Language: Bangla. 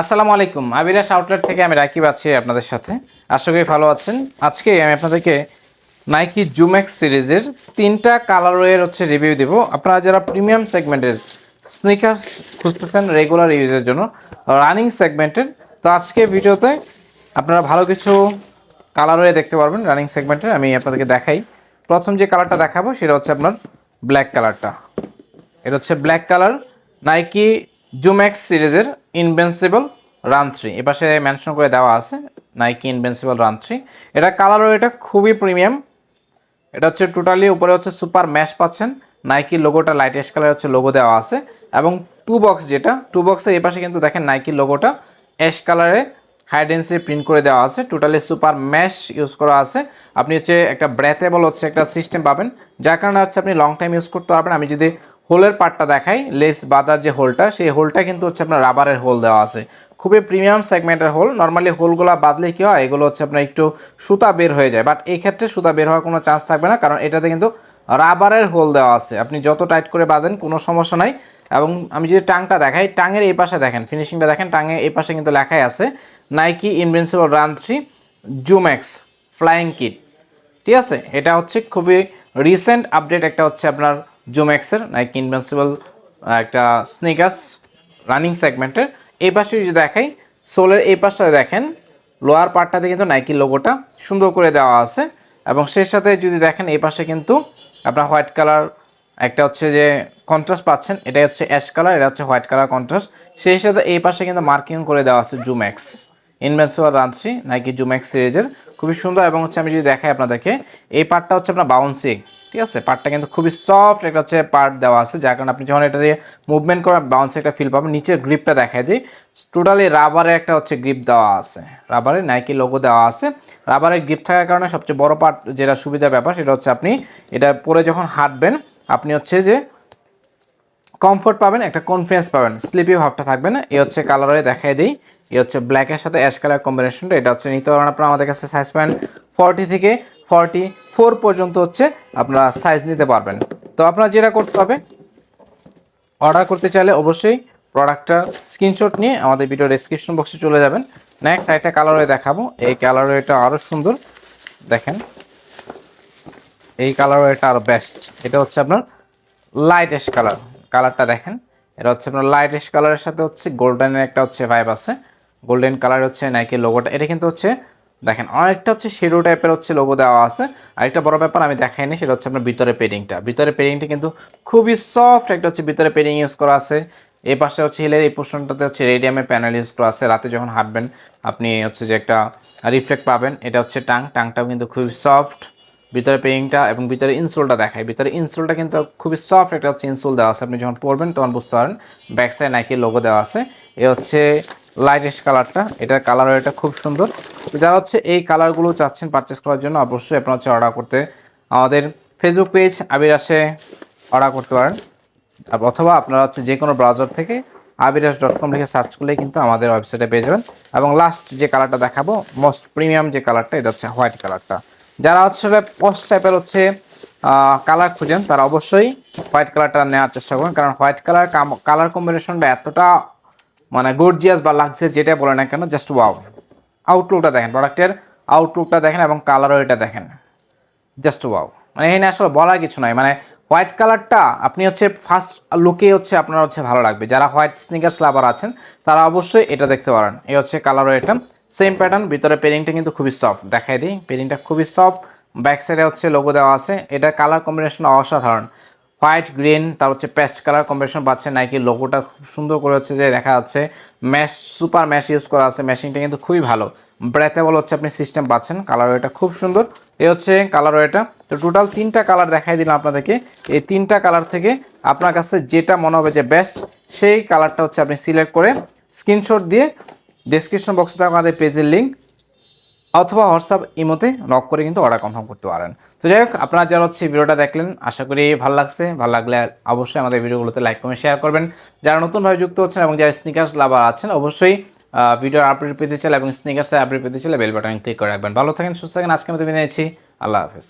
আসসালামু আলাইকুম। আবিরাস আউটলেট থেকে আমি রাকিব আছি আপনাদের সাথে। আশা করি ভালো আছেন। আজকে আমি আপনাদেরকে নাইকি জুমেক্স সিরিজের তিনটা কালারের হচ্ছে রিভিউ দেব। আপনারা যারা প্রিমিয়াম সেগমেন্টের স্নিকার খুঁজতেছেন রেগুলার ইউজের জন্য রানিং সেগমেন্টের তো আজকে ভিডিওতে আপনারা ভালো কিছু কালারে দেখতে পারবেন রানিং সেগমেন্টের আমি আপনাদেরকে দেখাই। প্রথম যে কালারটা দেখাবো সেটা হচ্ছে আপনার ব্ল্যাক কালারটা। এটা হচ্ছে ব্ল্যাক কালার নাইকি জুম্যাক্স সিরিজের ইনভেন্সিবল রান থ্রি এপাশে মেনশন করে দেওয়া আছে নাইকি ইনভেন্সিবল রান থ্রি এটা কালারও এটা খুবই প্রিমিয়াম এটা হচ্ছে টোটালি উপরে হচ্ছে সুপার ম্যাশ পাচ্ছেন। নাইকি লোগোটা লাইট এস কালার হচ্ছে লোগো দেওয়া আছে। এবং টু বক্স যেটা টু বক্সের এপাশে কিন্তু দেখেন নাইকি লোগোটা অ্যাশ কালারে হাই ডেন্সি প্রিন্ট করে দেওয়া আছে। টোটালি সুপার ম্যাশ ইউজ করা আছে। আপনি হচ্ছে একটা ব্রেথেবল হচ্ছে একটা সিস্টেম পাবেন। যার কারণে হচ্ছে আপনি লং টাইম ইউজ করতে পারবেন। আমি যদি হোলের পার্টটা দেখাই, লেস বাদার যে হোলটা, সেই হোলটা কিন্তু হচ্ছে আপনার রাবারের হোল দেওয়া আছে। খুবই প্রিমিয়াম সেগমেন্টের হোল, নর্মালি হোলগুলো বাদলে কী হয়, এগুলো হচ্ছে আপনার একটু সুতা বের হয়ে যায়। বাট এই ক্ষেত্রে সুতা বের হওয়ার কোনো চান্স থাকবে না, কারণ এটাতে কিন্তু রাবারের হোল দেওয়া আছে। আপনি যত টাইট করে বাঁধেন, কোনো সমস্যা নাই। এবং আমি যদি টাংটা দেখাই টাঙের এই পাশে দেখেন ফিনিশিংটা দেখেন টাঙের এই পাশে কিন্তু লেখাই আছে Nike Invincible Run three ZoomX flying kit ঠিক আছে? এটা হচ্ছে খুবই রিসেন্ট আপডেট একটা হচ্ছে আপনার জুম্যাক্সের নাইকি ইনভেন্সিবল একটা স্নিকার্স রানিং সেগমেন্টের এই পাশে যদি দেখাই, সোলের এই পাশটা দেখেন লোয়ার পার্টটাতে কিন্তু নাইকি লোগোটা সুন্দর করে দেওয়া আছে। এবং সেই সাথে যদি দেখেন, এই পাশে কিন্তু আপনার হোয়াইট কালার একটা হচ্ছে যে কন্ট্রাস্ট পাচ্ছেন এটা হচ্ছে অ্যাশ কালার এটা হচ্ছে হোয়াইট কালার কন্ট্রাস্ট সেই সাথে এই পাশে কিন্তু মার্কিং করে দেওয়া আছে জুম্যাক্স ইনভেন্সিবল রানছি নাইকি জুম্যাক্স সিরিজের খুবই সুন্দর এবং হচ্ছে আমি যদি দেখাই আপনাদেরকে, এই পার্টটা হচ্ছে আপনার বাউন্সিং ঠিক আছে? পার্টটা কিন্তু খুবই সফট একটা হচ্ছে পার্ট দেওয়া আছে, যার কারণে আপনি যখন এটা দিয়ে মুভমেন্ট করেন বাউন্সে একটা ফিল পাবেন, নিচের গ্রিপটা দেখায় দিই। টোটালি রাবারে একটা হচ্ছে গ্রিপ দেওয়া আছে। রাবারে নাইকি লোগো দেওয়া আছে। রাবারের গ্রিপ থাকার কারণে সবচেয়ে বড় পার্ট যেটা সুবিধা ব্যাপার, সেটা হচ্ছে আপনি এটা পরে যখন হাঁটবেন, আপনি হচ্ছে যে কমফোর্ট পাবেন, একটা কনফিডেন্স পাবেন স্লিপি ভাবটা থাকবে না। এই হচ্ছে কালারে দেখাই দিই। এই হচ্ছে ব্ল্যাকের সাথে অ্যাশ কালার কম্বিনেশনটা এটা হচ্ছে নিতে পারেন আপনারা আমাদের কাছে সাইজ পাবেন ফর্টি থেকে ফর্টি ফোর পর্যন্ত হচ্ছে আপনারা সাইজ নিতে পারবেন। তো আপনারা যেটা করতে হবে অর্ডার করতে চাইলে অবশ্যই প্রোডাক্টটা স্ক্রিনশট নিয়ে আমাদের ভিডিও ডেসক্রিপশন বক্সে চলে যাবেন। নেক্সট একটা কালারে দেখাবো। এই কালারে এটা আরও সুন্দর। দেখেন, এই কালারও এটা আরও বেস্ট এটা হচ্ছে আপনার লাইটেস্ট কালার কালারটা দেখেন, এটা হচ্ছে আপনার লাইটেস্ট কালারের সাথে হচ্ছে গোল্ডেনের একটা হচ্ছে ভাইব আছে। গোল্ডেন কালার হচ্ছে নাইকি লোগোটা এটা কিন্তু হচ্ছে, দেখেন অনেকটা হচ্ছে শেডো টাইপের হচ্ছে লোগো দেওয়া আছে। আরেকটা বড় ব্যাপার আমি দেখাইনি, সেটা হচ্ছে আপনার ভিতরে পেডিংটা ভিতরে পেডিংটা কিন্তু খুবই সফট একটা হচ্ছে ভিতরে পেডিং ইউজ করা আছে। এই পাশে হচ্ছে হিলের এই পোর্শনটাতে হচ্ছে রেডিয়ামের প্যানেল ইউজ করা আছে। রাতে যখন হাঁটবেন, আপনি হচ্ছে যে একটা রিফ্লেক্ট পাবেন, এটা হচ্ছে টাং। টাংটাও কিন্তু খুবই সফট ভিতরে পেইংটা এবং ভিতরে ইনসোলটা দেখায় ভিতরে ইনসোলটা কিন্তু খুবই সফট একটা হচ্ছে ইনসোল দেওয়া আছে। আপনি যখন পরবেন, তখন বুঝতে পারেন ব্যাক সাইড নাইকের লোগো দেওয়া আছে। এ হচ্ছে লাইটেস্ট কালারটা এটার কালারও এটা খুব সুন্দর। যারা হচ্ছে এই কালারগুলো চাচ্ছেন পারচেস করার জন্য, অবশ্যই আপনারা হচ্ছে অর্ডার করতে আমাদের ফেসবুক পেজ আবির আসে অর্ডার করতে পারেন। অথবা আপনারা হচ্ছে যে কোনো ব্রাউজার থেকে আবিরাস ডট কম লিখে সার্চ করলেই কিন্তু আমাদের ওয়েবসাইটে পেয়ে যাবেন। এবং লাস্ট যে কালারটা দেখাবো মোস্ট প্রিমিয়াম যে কালারটা এটা হচ্ছে হোয়াইট কালারটা যারা হচ্ছে পোস্ট টাইপের হচ্ছে কালার খুঁজেন, তারা অবশ্যই হোয়াইট কালারটা নেওয়ার চেষ্টা করবেন কারণ হোয়াইট কালার কালার কম্বিনেশনটা এতটা মানে গর্জিয়াস বা লাগছে যেটা বলে না কেন জাস্ট ওয়াও আউটলুকটা দেখেন প্রোডাক্টের আউটলুকটা দেখেন এবং কালারও এটা দেখেন। জাস্ট ওয়াও মানে এখানে আসলে বলার কিছু নয় মানে হোয়াইট কালারটা আপনি হচ্ছে ফার্স্ট লুকে হচ্ছে আপনার হচ্ছে ভালো লাগবে। যারা হোয়াইট স্নিকার্স লাভার আছেন, তারা অবশ্যই এটা দেখতে পারেন। এই হচ্ছে কালারও এটা সেম প্যাটার্ন ভিতরে পেরিংটা কিন্তু খুবই সফট দেখাই দিই পেরিংটা খুবই সফট ব্যাক সাইডে হচ্ছে লোগো দেওয়া আছে। এটার কালার কম্বিনেশন অসাধারণ। হোয়াইট গ্রিন, তার হচ্ছে পেস্ট কালার কম্বিনেশন পাচ্ছে নাইকি লোগোটা। খুব সুন্দর করে হচ্ছে যে দেখা যাচ্ছে ম্যাশ সুপার ম্যাশ ইউজ করা আছে। ম্যাশিংটা কিন্তু খুবই ভালো। ব্রেথেবল হচ্ছে আপনি সিস্টেম পাচ্ছেন কালার ওয়েটা খুব সুন্দর। এ হচ্ছে কালার ওয়েটা। তো টোটাল তিনটা কালার দেখাই দিলাম আপনাদেরকে। এই তিনটা কালার থেকে আপনার কাছে যেটা মনে হবে যে বেস্ট সেই কালারটা হচ্ছে আপনি সিলেক্ট করে স্ক্রিনশট দিয়ে ডিসক্রিপশন বক্সে থাকা আমাদের পেজের লিঙ্ক অথবা হোয়াটসঅ্যাপ ইমোতে নক করে কিন্তু অর্ডার কনফার্ম করতে পারেন। তো যাই হোক, আপনারা যারা হচ্ছে ভিডিওটা দেখলেন, আশা করি ভালো লাগছে। ভালো লাগলে অবশ্যই আমাদের ভিডিওগুলোতে লাইক কমেন্ট শেয়ার করবেন। যারা নতুনভাবে যুক্ত হচ্ছেন এবং যারা স্নিকার্স লাভার আছেন, অবশ্যই ভিডিও আপডেট পেতে চাইলে এবং স্নিকার্সের আপডেট পেতে চাইলে বেল বাটন ক্লিক করে রাখবেন। ভালো থাকেন, সুস্থ থাকেন। আজকে আমি নিচ্ছি। আল্লাহ হাফেজ।